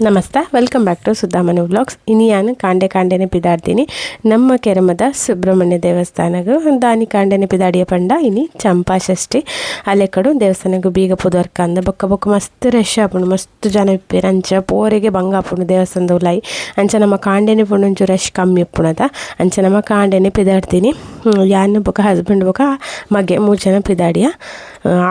ನಮಸ್ತೆ welcome back to Suddamani vlogs ಇನ್ನು ನಾನು ಕಾಂಡೆ ಕಾಂಡೆನೆ ಪಿದಾಡ್ತೀನಿ. ನಮ್ಮ ಕೆರಮದ ಸುಬ್ರಹ್ಮಣ್ಯ ದೇವಸ್ಥಾನಗೂ ದಾನಿ ಕಾಂಡೆನೆ ಪಿದಾಡಿಯ ಪಂಡ ಇನಿ ಚಂಪಾ ಷಷ್ಠಿ. ಅಲೆ ಕಡು ದೇವಸ್ಥಾನಗೂ ಬೀಗ ಪುದರ್ಕ ಅಂದ ಬೊಕ್ಕ ಬೊಕ್ಕ ಮಸ್ತ್ ರಶ್ ಆಪುಂಡು, ಮಸ್ತ್ ಜನ ಇಪ್ಪಿರು, ಅಂಚ ಪೋರೆಗೆ ಬಂಗ ಆಪುಂಡು ದೇವಸ್ಥಾನದ ಉಲಾಯಿ. ಅಂಚ ನಮ್ಮ ಕಾಂಡೆನೆ ಪುಂಡು ರಶ್ ಕಮ್ಮಿ ಇಪ್ಪುಣದ ಅಂಚ ನಮ್ಮ ಕಾಂಡೆನೆ ಪಿದಾಡ್ತೀನಿ. ಯಾನು ಬೊಕ್ಕ ಹಸ್ಬೆಂಡ್ ಬೊಕ್ಕ ಮಗೆ ಮೂರು ಜನ ಪಿದಾಡಿಯ.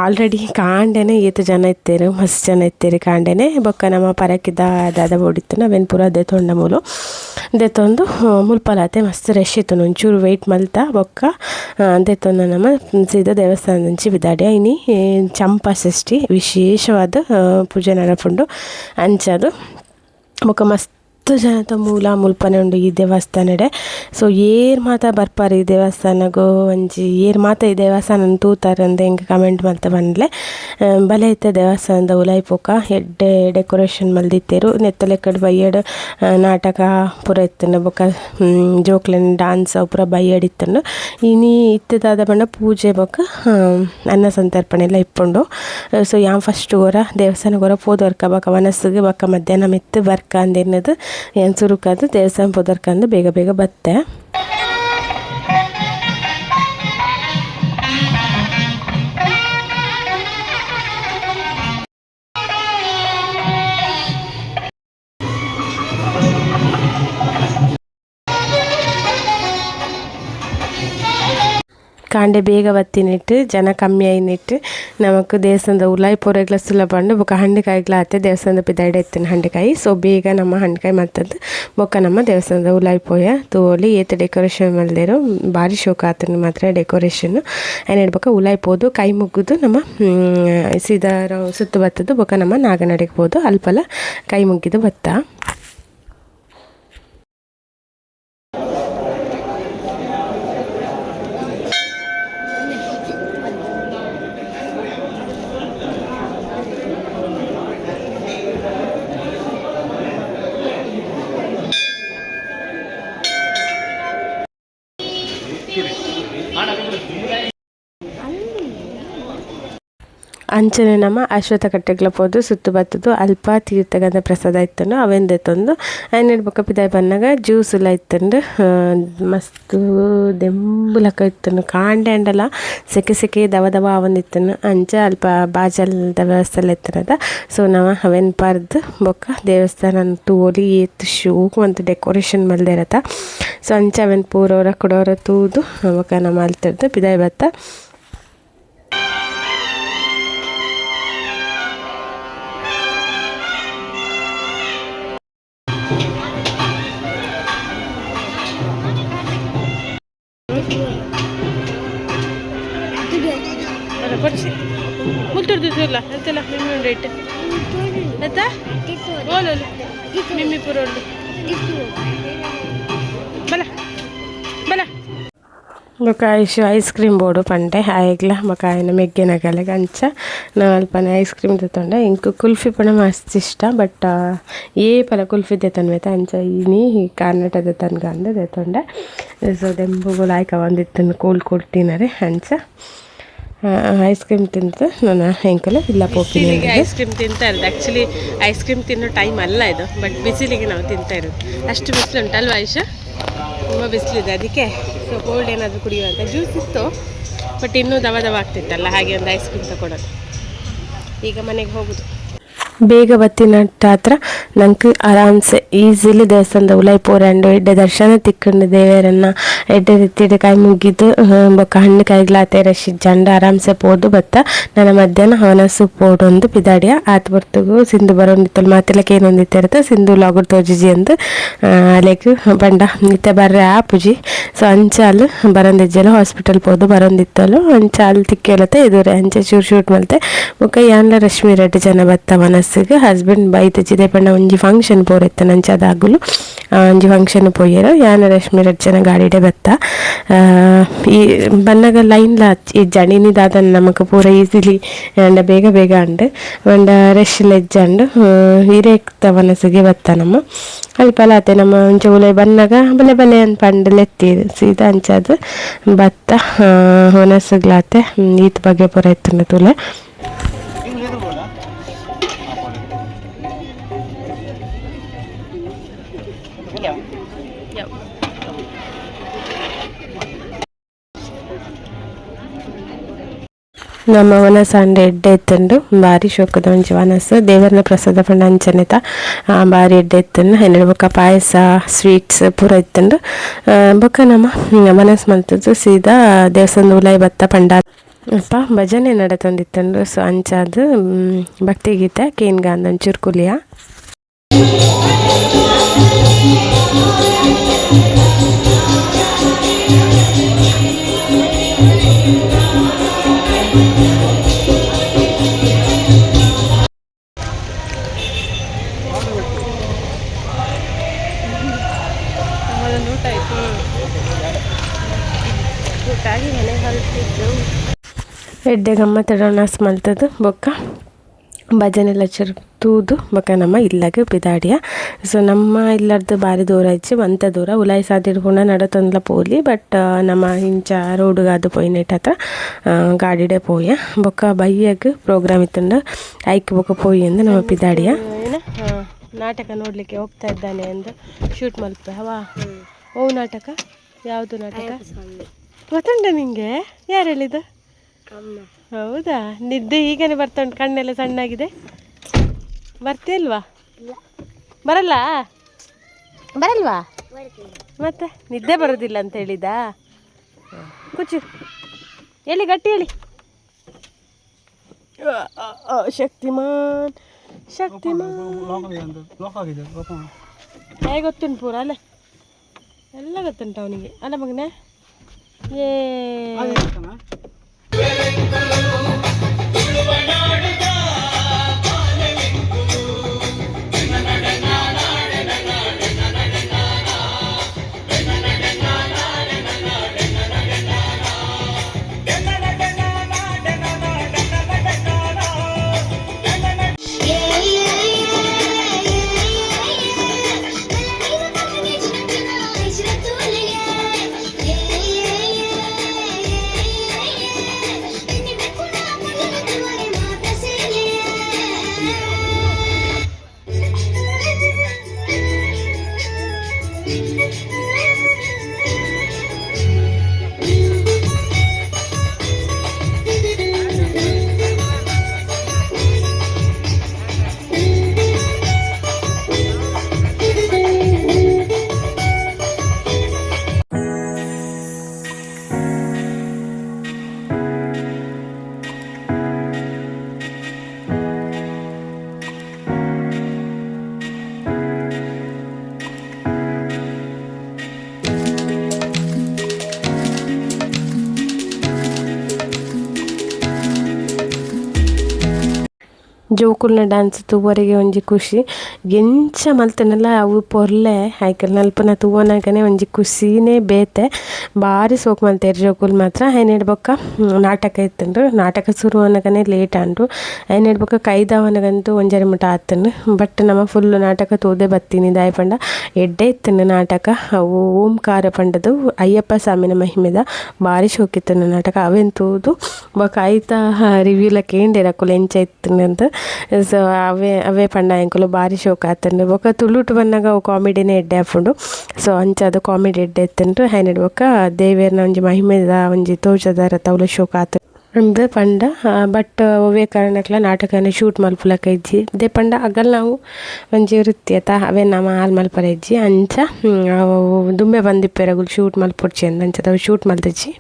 ಆಲ್ರೆಡಿ ಕಾಂಡೆನೆ ಏತು ಜನ ಇತ್ತೇರು, ಮಸ್ತ್ ಜನ ಇತ್ತೇರು ಕಾಂಡೆನೆ. ಬೊಕ್ಕ ನಮ್ಮ ಪರಕ್ಕಿದ್ದ ದಾದ ಬೋಡಿತ್ತು ನಾವೇನು ಪೂರ ಅದೇ ತೊಂಡ ಮೂಲು ದೆತ್ತೊಂದು ಮುಲ್ಪಲಾತೆ ಮಸ್ತ್ ರಶ್ ಇತ್ತು ಒಂಚೂರು ವೆಯ್ಟ್ ಮಲ್ತ ಬೊಕ್ಕ ದೆತ್ತೊಂದು ನಮ್ಮ ಸೀದಾ ದೇವಸ್ಥಾನದ నుంచి ಬಿದಾಡಿ ಇನಿ ಚಂಪಾ ಷಷ್ಠಿ ವಿಶೇಷವಾದ ಆ, ಪೂಜೆ ನಡಪುಂಡು ಅಂಚದು. ಬೊಕ್ಕ ಮಸ್ತ್ ಜನತ ಮೂಲ ಮುಲ್ಪನೆ ಉಂಡು ಈ ದೇವಸ್ಥಾನಡೆ. ಸೊ ಏರ್ ಮಾತ ಬರ್ಪಾರ ಈ ದೇವಸ್ಥಾನಗು ಒಂಜಿ ಏರ್ ಮಾತ ಈ ದೇವಸ್ಥಾನ ತೂತಾರೆ ಅಂತ ಹಿಂಗೆ ಕಮೆಂಟ್ ಮಲ್ತ ಬಂದ್ಲೆ. ಬಲೆ ಐತೆ ದೇವಸ್ಥಾನದ ಉಲಾಯಿ ಪೋಕ, ಎಡ್ಡೆ ಡೆಕೋರೇಷನ್ ಮಲ್ದಿತ್ತೇರು, ನೆತ್ತಲೆ ಕಡೆ ಬೈಯಡ್ ನಾಟಕ ಪೂರ ಇತ್ತಂಡು, ಬೊಕ ಜೋಕ್ಲೆನ್ ಡಾನ್ಸ್ ಅವು ಪೂರ ಬೈಯಡ್ ಇತ್ತಂಡು. ಇನಿ ಇತ್ತದಾದ ಬಣ್ಣ ಪೂಜೆ ಬೊಕ ಅನ್ನ ಸಂತರ್ಪಣೆ ಎಲ್ಲ ಇಪ್ಪುಂಡು. ಸೊ ಯಾವ ಫಸ್ಟ್ ಗೋರ ದೇವಸ್ಥಾನ ಗೋರ ಪೋದರ್ಕ ಬಕ ಮನಸ್ಸಿಗೆ ಬಕ್ಕ ಮಧ್ಯಾಹ್ನ ಮೆತ್ತ ಬರ್ಕ ಅಂದಿನದು ಏನು ಕಂದು ದೇವಸ್ಥಾನ ಪೋದರ್ಕ ಅಂದು ಬೇಗ ಬೇಗ ಬತ್ತೆ. ಕಾಂಡೆ ಬೇಗ ಬತ್ತಿನಿಟ್ಟು ಜನ ಕಮ್ಮಿ ಆಯ್ನಿಟ್ಟು ನಮಕ್ ದೇವಸ್ಥಾನದ ಉಲಾಯಿ ಪೂರಗ್ಲ ಸುಲಭ ಅಂಡು ಬೊಕ ಹಂಡೆಕಾಯಿಗ್ಲ ಆತೆ ದೇವಸ್ಥಾನದ ಪಿದಾಯ್ಡ್ ಎತ್ತಿನ ಹಂಡೆಕಾಯಿ. ಸೊ ಬೇಗ ನಮ್ಮ ಹಂಡೆಕಾಯಿ ಮತ್ತದ್ದು ಬೊಕ್ಕ ನಮ್ಮ ದೇವಸ್ಥಾನದ ಉಲಾಯಿ ಪೋಯ, ತೋಲಿ ಏತ್ ಡೆಕೋರೇಷನ್ ಮಲ್ದೇರು, ಭಾರಿ ಶೋಕ ಆತನ ಮಾತ್ರ ಡೆಕೋರೇಷನ್. ಏನು ಹೇಳ್ಬೇಕ ಉಲಾಯಿ ಪೋದು, ಕೈ ಮುಗಿದು ನಮ್ಮ ಸೀದಾರ ಸೀದಾ ಸುತ್ತು ಬತ್ತದು ಬೊಕ್ಕ ನಮ್ಮ ನಾಗನಡೆಗೆ ಹೋದು ಅಲ್ಪಲ ಕೈ ಮುಗಿದು ಬತ್ತ. ಅಂಚನೆ ನಮ್ಮ ಅಶ್ವತ್ಥ ಕಟ್ಟೆಗ್ಲ ಪೋದು ಸುತ್ತು ಬತ್ತದು ಅಲ್ಪ ತೀರ್ಥಗಂಧ ಪ್ರಸಾದ ಇತ್ತಂಡು ಅವೆಂದೆ ತಂದು ಐನೆಡ್ ಬೊಕ್ಕ ಪಿದಾಯ್ ಬನ್ನಾಗ ಜ್ಯೂಸ್ ಎಲ್ಲ ಇತ್ತಂಡು ಮಸ್ತು ದೆಂಬುಲಕ ಇತ್ತನು ಕಾಂಡೆ ಅಂಡಲ, ಸೆಕೆ ಸೆಕೆ ದವ ದವ ಅವನಿತ್ತನು ಅಂಚ ಅಲ್ಪ ಬಾಜಲ್ದ ವ್ಯವಸ್ಥೆ ಎಲ್ಲ ಇತ್ತನದ ಸೊ ನಾವು ಅವೆನ್ ಪಾರ್ದು ಬೊಕ್ಕ ದೇವಸ್ಥಾನ ತೋಲಿ ಏತ್ ಶೂ ಅಂತ ಡೆಕೋರೇಷನ್ ಮಲ್ದಿರತ್ತ ಸೊ ಅಂಚ ಅವೆನ್ ಪೂರವರ ಕೊಡೋರ ತೂದು ಬೊಕ್ಕ ನಮ್ಮ ಅಲ್ತಿರ್ದು ಪಿದಾಯ್ ಬತ್ತ. ಕೊಡ್ಸಿ ಮುಲ್ತುರ್ದಿಲ್ಲ ಎಂತೆಲ್ಲ ಮಿಮ್ಮಿ ಉಂಡು ಇಟ್ಟು ಎತ್ತ ಓಲೋಲು ಮಿಮ್ಮಿ ಪೂರ ಉಂಡು ಬಲ ಬಲ. ಬೊಕ ಐಶು ಐಸ್ ಕ್ರೀಮ್ ಬೋಡು ಪಂಡೆ ಆಯ್ಗ್ಲ ಬೊಕ ಆಯ್ನ ಮೆಗ್ಗಿನ ಕೆಳಗೆ ಅಂಚ ನಾ ಅಲ್ಪನೆ ಐಸ್ ಕ್ರೀಮ್ ತೆತ್ತೊಂಡೆ ಇಂಕು ಕುಲ್ಫಿ ಪಣ ಮಸ್ತ್ ಇಷ್ಟ, ಬಟ್ ಏ ಪಲ ಕುಲ್ಫಿ ತೆತ್ತನ್ಬೇತ ಅಂಚ ಇನಿ ಕರ್ನಾಟಕದ ತನಕ ಅಂದ ತೆತ್ತೊಂಡೆ ಸೊ, ದೆಂಬುಗಳು ಆಯ್ಕ ಒಂದಿತ್ತನ್ನು ಕೂಲ್ ಕೊಡ್ತೀನರೆ ಅಂಚ. ಐಸ್ ಕ್ರೀಮ್ ತಿಂತ ನಾನು ಹೆಂಕಲ ಇಲ್ಲ ಪೋಪಿನ ಐಸ್ ಕ್ರೀಮ್ ತಿಂತಾ ಇರೋದು. ಆ್ಯಕ್ಚುಲಿ ಐಸ್ ಕ್ರೀಮ್ ತಿನ್ನೋ ಟೈಮ್ ಅಲ್ಲ ಇದು ಬಟ್ ಬಿಸಿಲಿಗೆ ನಾವು ತಿಂತಾ ಇರೋದು. ಅಷ್ಟು ಬಿಸಿಲು ಉಂಟಲ್ವ ಆಯುಷ? ತುಂಬ ಬಿಸಿಲಿದೆ ಅದಕ್ಕೆ. ಸೊ ಕೋಲ್ಡ್ ಏನಾದರೂ ಕುಡಿಯುವಂಥ ಜ್ಯೂಸ್ ಇತ್ತು ಬಟ್ ಇನ್ನೂ ದವ ದವ ಆಗ್ತಿತ್ತಲ್ಲ ಹಾಗೆ ಒಂದು ಐಸ್ ಕ್ರೀಮ್ ತಗೊಳೋದು. ಈಗ ಮನೆಗೆ ಹೋಗೋದು. ಬೇಗ ಬತ್ತಿನ ಹತ್ರ ನಂಗೆ ಆರಾಮ್ಸೆ. ಈಸಿಲಿ ದೇವಸ್ಥಾನದ ಉಲಾಯಿ ಪೋರಂಡು ಎಡ್ಡೆ ದರ್ಶನ ತಿಕ್ಕಂಡು ದೇವರನ್ನ ಎಡ್ಡೆ ರೀತಿಯ ಕೈ ಮುಗಿದು ಬೊಕ್ಕ ಹಣ್ಣು ಕೈಗ್ಲಾತೆ ರಶಿ ಜಂಡ ಆರಾಮ್ಸೆ ಪೋದು ಬತ್ತ ನನ್ನ ಮಧ್ಯಾಹ್ನ ಹವನಸು ಪೋಡೊಂದು ಪಿದಾಡಿಯ ಆತ ಬರ್ತಗು ಸಿಂಧು ಬರೋಂದಿತ್ತಲ್ಲ ಮಾತೆಲ್ಲಕ್ಕೆ ಏನೊಂದಿತ್ತಿರುತ್ತೆ ಸಿಂಧು ಲಾಗುಡ್ ತೋಜಿಜಿ ಅಂದು ಅಲೆಗ್ ಬಂಡ, ನಿತ್ಯ ಬರ್ರೆ ಆ ಪೂಜಿ. ಸೊ, ಅಂಚಾಲು ಬರಂದಿಜ್ಜಲು ಹಾಸ್ಪಿಟಲ್ ಪೋದು ಬರೋಂದಿತ್ತಲು. ಅಂಚಾಲು ತಿಕ್ಕೇಳತ್ತೆ ಎದುರೆ ಅಂಚೆ ಚೂರು ಶೂಟ್ ಮಲ್ತೆ. ಬೊಕ್ಕ ಯಾನ್ಲ ರಶ್ಮಿ ರೆಡ್ಡಿ ಜನ ಬತ್ತ ಮನಸ್ಸಿಗೆ ಹಸ್ಬೆಂಡ್ ಬೈತ, ಚಿದೆ ಪಂಡ ಒಂಜಿ ಫಂಕ್ಷನ್ ಪೋರೆತ್ತ ನಂಚದಾಗುಲು ಆ, ಒಂಜಿ ಫಂಕ್ಷನ್ ಪೋಯೆರ್ ಯಾನ ರಶ್ಮಿ ರೆಡ್ಡಿ ಜನ ಗಾಡಿಡೆ ಬತ್ತ ಈ ಬನ್ನಗ ಲೈನ್ ಲ ಈ ಜಣಿನಿ ದಾದ ನಮಕ್ ಪೂರ ಈಸಿಲಿ ಅಂಡ ಬೇಗ ಬೇಗ ಅಂಡ್ ಒಂಡ ರಶ್ ಲೆಜ್ಜಂಡು ಹಿರೇಕ್ತ ಮನಸ್ಸಿಗೆ ಬತ್ತ ನಮ್ಮ. ಅಲ್ಪಲ ಆತೆ ನಮ್ಮ ಒಂಚ ಉಲೆ ಬನ್ನಗ ಬಲೆ ಬಲೆ ಅಂತ ಪಂಡ್ ಲೆತ್ತಿ ಸೀದಾ ಅಂಚದು ಭತ್ತ ಹೊನಸುಗ್ಲಾತೆ ಈತ್ ಬಗ್ಗೆ ಪೂರ ಇತ್ತು ತುಲೆ. ನಮ್ಮ ವನಸ ಸಂಡೆ ಎಡ್ಡೆ ಎತ್ತಂಡು ಬಾರಿ ಶೋಕದ ಒಂಜಿ ವನಸ್ ದೇವರನ ಪ್ರಸಾದ ಪಂಡ ಅಂಚನೆತ ಬಾರಿ ಎಡ್ಡೆ ಎತ್ತಂಡು ಹೆಣ್ಣು ಬೊಕ್ಕ ಪಾಯಸ ಸ್ವೀಟ್ಸ್ ಪೂರ ಇತ್ತಂಡು ಬೊಕ್ಕ ನಮ್ಮ ಮನಸ್ಸು ಮನಸ್ ಮಲ್ತದ್ದು ಸೀದಾ ದೇವಸ್ಥಾನದ ಉಲಾಯಿ ಬತ್ತ ಪಂಡ ಅಪ್ಪ, ಭಜನೆ ನಡತೊಂದಿತ್ತಂಡು ಸೊ, ಅಂಚಾದ್ ಗೀತೆ ಭಕ್ತಿಗೀತೆ ಕೇನ್ಗಾಂದ್ ಒಂಚೂರು ಕುಲಿಯ. ಆಗಿ ಮನೆ ಹೊರಟಿದ್ದು ಎಡ್ಡೆ ಗಮ್ಮತ್ತಡ ನಸ್ ಮಲ್ತದ್ದು ಬೊಕ್ಕ ಭಜನೆಲ್ಲ ಚೂರು ತೂದು ಬೊಕ್ಕ ನಮ್ಮ ಇಲ್ಲಾಗೆ ಬಿದಾಡಿಯ. ಸೊ ನಮ್ಮ ಇಲ್ಲರ್ದು ಬಾರಿ ದೂರ ಇಚ್ಚಿ ಒಂತ ದೂರ. ಉಲಾಯಿ ಸಾದಿಡ್ಕೊಂಡ ನಡತೊಂದ್ಲ ಪೋಲಿ ಬಟ್ ನಮ್ಮ ಇಂಚ ರೋಡುಗಾದು ಪೋಯಿನೆಟ್ ಹತ್ರ ಗಾಡಿಡೆ ಪೋಯ. ಬೊಕ್ಕ ಬೈಯಾಗ ಪ್ರೋಗ್ರಾಮ್ ಇತ್ತಂಡು ಐಕ್ ಬೊಕ್ಕ ಪೋಯಿ ಎಂದು ನಮ್ಮ ಬಿದಾಡಿಯ. ನಾಟಕ ನೋಡಲಿಕ್ಕೆ ಹೋಗ್ತಾ ಇದ್ದಾನೆ ಎಂದು ಶೂಟ್ ಮಲ್ಪ ಹವಾ? ಓ ನಾಟಕ? ಯಾವುದು ನಾಟಕ? ಗೊತ್ತುಂಟ ನಿಂಗೆ? ಯಾರು ಹೇಳಿದ್ದು? ಹೌದಾ? ನಿದ್ದೆ ಈಗನೇ ಬರ್ತಾ ಉಂಟು ಕಣ್ಣೆಲ್ಲ ಸಣ್ಣಾಗಿದೆ. ಬರ್ತೀಲ್ವಾ ಬರಲ್ಲ? ಬರಲ್ವಾ? ಮತ್ತೆ? ನಿದ್ದೆ ಬರೋದಿಲ್ಲ ಅಂತ ಹೇಳಿದಾ? ಕುಚ್ಚು ಎಲ್ಲಿ ಗಟ್ಟಿ ಹೇಳಿ. ಶಕ್ತಿಮಾನ್ ಶಕ್ತಿಮಾನ್. ಹೇಗೆ ಗೊತ್ತುಂಟು ಪೂರ ಅಲ್ಲ? ಎಲ್ಲ ಗೊತ್ತುಂಟು ಅವನಿಗೆ. ಅಲ್ಲ ಮಗನೇ? Yeee. Hadi bakalım. ಏ ಜೋಕುಲ್ನ ಡ್ಯಾನ್ಸ್ ತೂವರೆಗೆ ಒಂಜಿ ಖುಷಿ. ಎಂಚ ಮಲ್ತನಲ್ಲ ಅವು ಪೊರ್ಲೆ ಆಯ್ಕಲ್ ನಲ್ಪನ ತೂವನಾಗನೆ ಒಂಜಿ ಖುಷಿನೇ ಬೇತೆ. ಭಾರಿ ಸೋಕು ಮಲ್ತೇರು ಜೋಕುಲ್ ಮಾತ್ರ. ಏನು ಹೇಳ್ಬೊಕ್ಕ ನಾಟಕ ಇತ್ತಂಡ್ರು ನಾಟಕ ಶುರು ಅನ್ನಗನೆ ಲೇಟ್ ಆಂಡ್ರು. ಏನು ಹೇಳ್ಬೊಕ್ಕ ಕೈದಾವನಗಂತೂ ಒಂಜಾರಿ ಮುಟ ಆತಂಡು ಬಟ್ ನಮ್ಮ ಫುಲ್ ನಾಟಕ ತೂದೆ ಬತ್ತೀನಿ ದಾಯಪಂಡ ಎಡ್ಡೆ ಇತ್ತಂಡು ನಾಟಕ. ಅವು ಓಂಕಾರ ಪಂಡದು. ಅಯ್ಯಪ್ಪ ಸ್ವಾಮಿನ ಮಹಿಮೆದ. ಭಾರಿ ಶೋಕಿತ್ತಂಡು ನಾಟಕ. ಅವೆನ್ ತೂದು. ಬೊಕ ಐತ ರಿವ್ಯೂಲ ಕೇಂಡಿರ ಕುಲ ಎಂಚ ಇತ್ತಂಡು ಸೊ ಅವೇ ಅವೇ ಪಂಡ ಎಂಕುಲು ಭಾರಿ ಶೋಕ ಆತಂಡು ಬೊಕ ತುಳುಟು ಬಂದಾಗ ಅವು ಕಾಮಿಡಿನೇ ಎಡ್ಡೆ ಆಪುಂಡು ಸೊ ಅದು ಕಾಮಿಡಿ ಎಡ್ಡೆ ಎತ್ತಂಡ್ರೆ ಹೈನಡ್ ಬೊಕ ದೇವೇರ್ನ ಒಂಜಿ ಮಹಿಮೆದ ಒಂಜಿ ತೋಜದಾರ ತೌಲ ಶೋಕ ಆತ ಅಂದು ಪಂಡ ಬಟ್ ಒವೇ ಕಾರಣಕ್ಲ ನಾಟಕನ ಶೂಟ್ ಮಲ್ಪುಲಕ ಇಜ್ಜಿ ದೇ ಪಂಡ ಅಗಲ್ ನಾವು ಒಂಜಿ ವೃತ್ತಿ ಆತ ಅವೇ ನಮ್ಮ ಹಾಲ್ ಮಲ್ಪರ ಇಜ್ಜಿ ಅಂಚ ದುಂಬೆ ಬಂದಿಪ್ಪೆರಗುಲು ಶೂಟ್ ಮಲ್ಪೊಡ್ಚಿ ಅಂದ ಅಂಚದ ಶೂಟ್ ಮಲ್ತಿಜ್ಜಿ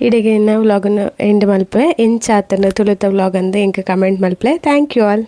ಇಡೆಗೆ ನಾವು ವ್ಲಾಗನ್ನು ಎಂಡ್ ಮಲ್ಪೆ ಎಂಚ ಆತನ ತುಳಿತ ವ್ಲಾಗ್ ಅಂದ ಇಂಕ ಕಮೆಂಟ್ ಮಲ್ಪೆ ಥ್ಯಾಂಕ್ ಯು ಆಲ್